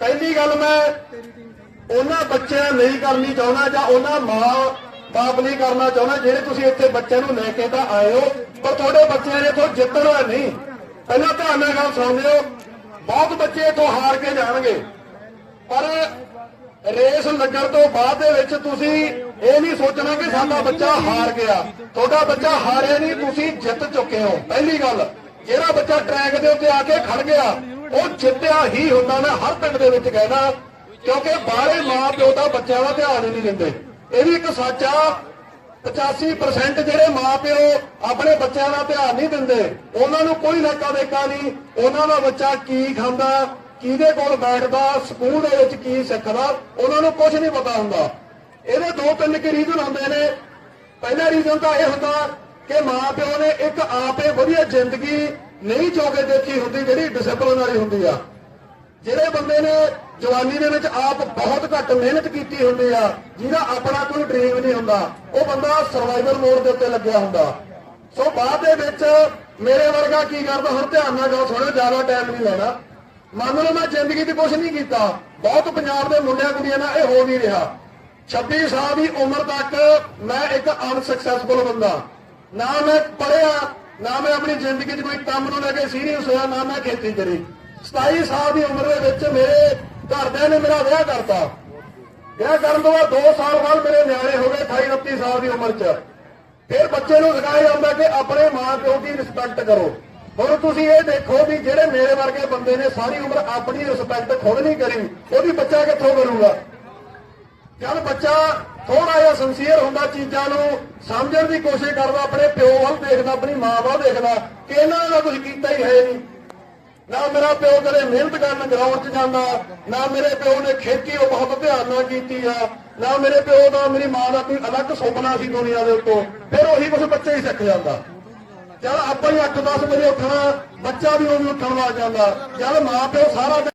ਪਹਿਲੀ ਗੱਲ ਮੈਂ ਉਹਨਾਂ ਬੱਚਿਆਂ ਨਹੀਂ ਕਰਨੀ ਚਾਹੁੰਦਾ ਜਾਂ ਉਹਨਾਂ ਮਾਂ ਬਾਪ ਨਹੀਂ ਕਰਨਾ ਚਾਹੁੰਦਾ, ਜਿਹੜੇ ਤੁਸੀਂ ਇੱਥੇ ਬੱਚਿਆਂ ਨੂੰ ਲੈ ਕੇ ਤਾਂ ਆਏ ਹੋ, ਪਰ ਤੁਹਾਡੇ ਬੱਚਿਆਂ ਨੇ ਇੱਥੋਂ ਜਿੱਤਣਾ ਨਹੀਂ। ਪਹਿਲਾਂ ਧਿਆਨ ਨਾਲ ਗੱਲ ਸੁਣ ਲਿਓ ਬਹੁਤ ਬੱਚੇ ਇੱਥੋਂ ਹਾਰ ਕੇ ਜਾਣਗੇ। ਪਰ ਰੇਸ ਲੱਗਣ ਤੋਂ ਬਾਅਦ ਦੇ ਵਿੱਚ ਤੁਸੀਂ ਇਹ ਨਹੀਂ ਸੋਚਣਾ ਕਿ ਸਾਡਾ ਬੱਚਾ ਹਾਰ ਗਿਆ। ਤੁਹਾਡਾ ਬੱਚਾ ਹਾਰਿਆ ਨਹੀਂ, ਤੁਸੀਂ ਜਿੱਤ ਚੁੱਕੇ ਹੋ। ਪਹਿਲੀ ਗੱਲ, ਜਿਹੜਾ ਬੱਚਾ ਟਰੈਕ ਦੇ ਉੱਤੇ ਆ ਕੇ ਖੜ ਗਿਆ ਉਹ ਜਿੱਤਿਆ ਹੀ ਹੁੰਦਾ ਮੈਂ ਹਰ ਪਿੰਡ ਦੇ ਵਿੱਚ ਕਹਿਣਾ, ਕਿਉਂਕਿ ਬਾਹਰੇ ਮਾਂ ਪਿਓ ਤਾਂ ਬੱਚਿਆਂ ਦਾ ਧਿਆਨ ਹੀ ਨਹੀਂ ਦਿੰਦੇ। ਇਹ ਵੀ ਇੱਕ ਸੱਚ ਆ 85% ਜਿਹੜੇ ਮਾਪਿਓ ਆਪਣੇ ਬੱਚਿਆਂ ਦਾ ਧਿਆਨ ਨਹੀਂ ਦਿੰਦੇ, ਉਹਨਾਂ ਨੂੰ ਕੋਈ ਲੈਕਾ ਦੇਕਾ ਨਹੀਂ, ਉਹਨਾਂ ਦਾ ਬੱਚਾ ਕੀ ਖਾਂਦਾ, ਕਿਹਦੇ ਕੋਲ ਬੈਠਦਾ, ਸਕੂਲ ਦੇ ਵਿੱਚ ਕੀ ਸਿੱਖਦਾ, ਉਹਨਾਂ ਨੂੰ ਕੁਝ ਨਹੀਂ ਪਤਾ ਹੁੰਦਾ। ਇਹਦੇ ਦੋ ਤਿੰਨ ਕੀ ਰੀਜ਼ਨ ਹੁੰਦੇ ਨੇ। ਪਹਿਲਾ ਰੀਜ਼ਨ ਤਾਂ ਇਹ ਹੁੰਦਾ ਕਿ ਮਾਪਿਓ ਨੇ ਇੱਕ ਆਪੇ ਵਧੀਆ ਜ਼ਿੰਦਗੀ ਨਹੀਂ ਚੋਕੇ ਦੇਖੀ ਹੁੰਦੀ, ਜਿਹੜੀ ਡਿਸਪਲਿਨ ਵਾਲੀ ਹੁੰਦੀ ਆ। ਜਿਹੜੇ ਬੰਦੇ ਨੇ ਜਵਾਨੀ ਦੇ ਵਿੱਚ ਆਪ ਬਹੁਤ ਘੱਟ ਮਿਹਨਤ ਕੀਤੀ ਹੁੰਦੀ ਆ, ਜਿਹਦਾ ਆਪਣਾ ਕੋਈ ਡ੍ਰੀਮ ਨਹੀਂ ਹੁੰਦਾ, ਉਹ ਬੰਦਾ ਸਰਵਾਈਵਲ ਮੋਡ ਦੇ ਉੱਤੇ ਲੱਗਿਆ ਹੁੰਦਾ। ਸੋ ਬਾਅਦ ਦੇ ਵਿੱਚ ਮੇਰੇ ਵਰਗਾ ਕੀ ਕਰਦਾ, ਹੁਣ ਧਿਆਨ ਨਾਲ ਗੱਲ ਸੁਣੋ, ਜ਼ਿਆਦਾ ਟਾਈਮ ਨਹੀਂ ਲੈਣਾ। ਮੰਨ ਲਓ ਮੈਂ ਜ਼ਿੰਦਗੀ 'ਚ ਕੁਝ ਨਹੀਂ ਕੀਤਾ, ਬਹੁਤ ਪੰਜਾਬ ਦੇ ਮੁੰਡਿਆਂ ਕੁੜੀਆਂ ਨਾਲ ਇਹ ਹੋ ਨਹੀਂ ਰਿਹਾ। 26 ਸਾਲ ਦੀ ਉਮਰ ਤੱਕ ਮੈਂ ਇੱਕ ਅਨਸਕਸੈਸਫੁਲ ਬੰਦਾ। ਨਾ ਮੈਂ ਪੜਿਆ ਨਾ ਮੈਂ ਆਪਣੀ ਜ਼ਿੰਦਗੀ 'ਚ ਕੋਈ ਕੰਮ ਨੂੰ ਲੈ ਕੇ ਸੀਰੀਅਸ ਹੋਇਆ, ਨਾ ਮੈਂ ਖੇਤੀ ਕਰੀ। 27 ਸਾਲ ਦੀ ਉਮਰ ਦੇ ਵਿੱਚ ਮੇਰੇ ਘਰਦਿਆਂ ਨੇ ਮੇਰਾ ਵਿਆਹ ਕਰਤਾ। ਵਿਆਹ ਕਰਨ ਤੋਂ ਬਾਅਦ 2 ਸਾਲ ਬਾਅਦ ਮੇਰੇ ਨਿਆਣੇ ਹੋ ਗਏ 28 29 ਸਾਲ ਦੀ ਉਮਰ 'ਚ। ਫਿਰ ਬੱਚੇ ਨੂੰ ਸਿਖਾਇਆ ਜਾਂਦਾ ਕਿ ਆਪਣੇ ਮਾਂ ਪਿਓ ਦੀ ਰਿਸਪੈਕਟ ਕਰੋ। ਹੁਣ ਤੁਸੀਂ ਇਹ ਦੇਖੋ ਵੀ ਜਿਹੜੇ ਮੇਰੇ ਵਰਗੇ ਬੰਦੇ ਨੇ, ਸਾਰੀ ਉਮਰ ਆਪਣੀ ਰਿਸਪੈਕਟ ਖੁਦ ਨਹੀਂ ਕਰੀ, ਉਹਦੀ ਬੱਚਾ ਕਿੱਥੋਂ ਕਰੂਗਾ? ਜਦ ਬੱਚਾ ਥੋੜਾ ਜਿਹਾ ਸੰਸੀਅਰ ਹੁੰਦਾ ਚੀਜ਼ਾਂ ਨੂੰ, ਸਮਝਣ ਦੀ ਕੋਸ਼ਿਸ਼ ਕਰਦਾ, ਆਪਣੇ ਪਿਓ ਵੱਲ ਦੇਖਦਾ, ਆਪਣੀ ਮਾਂ ਵੱਲ ਦੇਖਦਾ, ਕਿ ਇਹਨਾਂ ਦਾ ਕੁਝ ਕੀਤਾ ਹੀ ਹੈ ਨਹੀਂ। ਨਾ ਮੇਰਾ ਪਿਓ ਕਦੇ ਮਿਹਨਤ ਕਰਨ ਗਰਾਊਂਡ 'ਚ ਜਾਂਦਾ, ਨਾ ਮੇਰੇ ਪਿਓ ਨੇ ਖੇਤੀ ਉਹ ਬਹੁਤ ਧਿਆਨ ਨਾਲ ਕੀਤੀ ਆ, ਨਾ ਮੇਰੇ ਪਿਓ ਦਾ, ਮੇਰੀ ਮਾਂ ਦਾ ਕੋਈ ਅਲੱਗ ਸੁਪਨਾ ਸੀ ਦੁਨੀਆ ਦੇ ਉੱਤੋਂ, ਫਿਰ ਉਹੀ ਕੁਝ ਬੱਚੇ ਹੀ ਸਿੱਖ ਜਾਂਦਾ। ਜਦ ਆਪਾਂ ਹੀ 8-10 ਵਜੇ ਉੱਠਣਾ, ਬੱਚਾ ਵੀ ਉਹ ਵੀ ਉੱਠਣ ਲੱਗ ਜਾਂਦਾ। ਜਦ ਮਾਂ ਪਿਓ ਸਾਰਾ ਦਿਨ